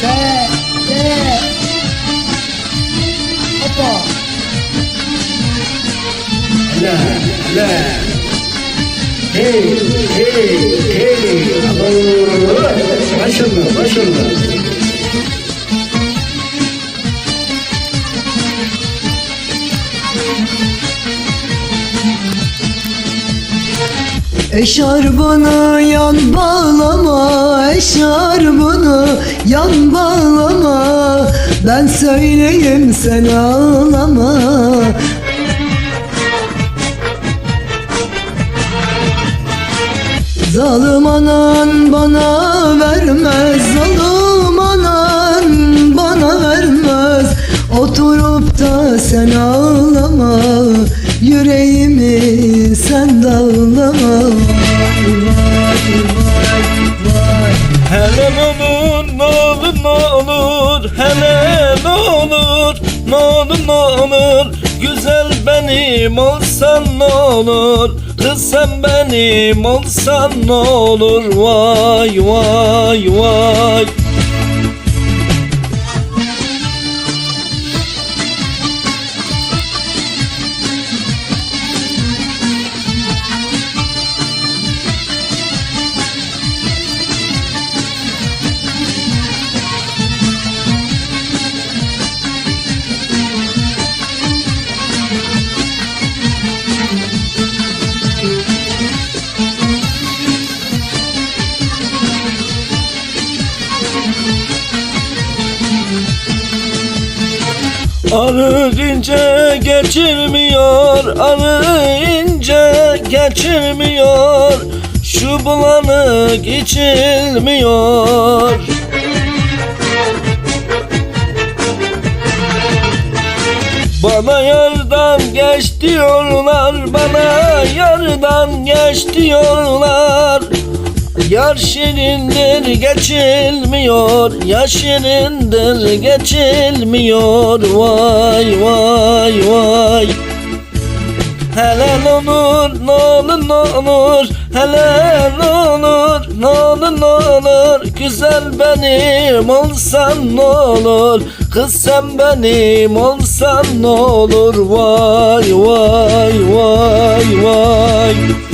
T, T. Hey, hey, hey. Allah. Maşallah, maşallah. Eşarbını yan bağlama, eşarbını yan bağlama Ben söyleyeyim sen ağlama. Zalim anan bana vermez Zalim anan bana vermez. Oturup da sen ağlama Yüreğimi sen dağlama. Vay vay vay Hele ne olur ne olur Güzel benim olsan ne olur? Kız sen benim olsan ne olur? Vay vay vay Arayınca geçirmiyor Arayınca geçirmiyor. Şu bulanık içilmiyor. Bana yardan geç diyorlar Bana yardan geç diyorlar Yar şirindir geçilmiyor. Ya şirindir geçilmiyor. Vay vay vay. Hele ne olur ne olur ne olur. Hele ne olur ne olur ne olur. Güzel benim olsan ne olur? Kız sen benim olsan ne olur? Vay vay vay vay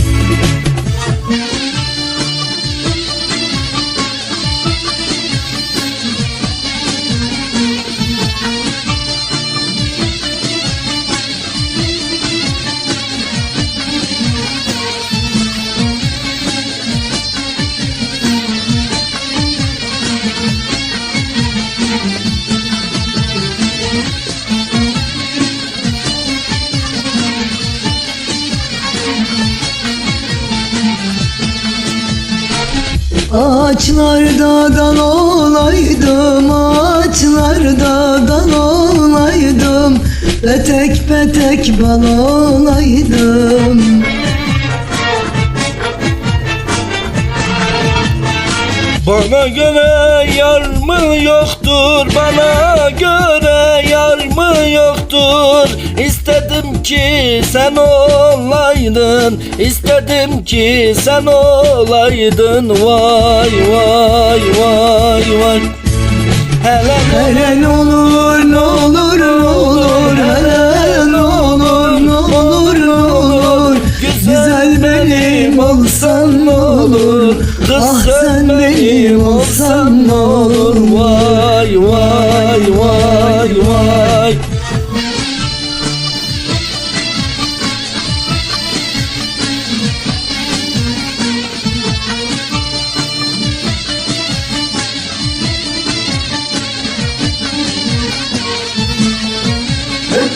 Ağaçlarda dal olaydım, ağaçlarda dal olaydım. Petek petek bal olaydım Bana göre yar mı yoktur? Bana göre yar mı yoktur? İstedim ki sen olaydın. İstedim ki sen olaydın. Vay vay vay vay. Hele Hele ne olur ne olur ne olur. Hele ne olur ne olur ne olur. Güzel benim olsan ne olur? Ah sen benim olsan ne olur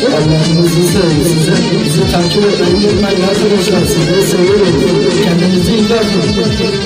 Allah'ınızı size bizi takip etmeyi unutmayın arkadaşlar. Sizleri seviyorum. Kendinize iyi bakın.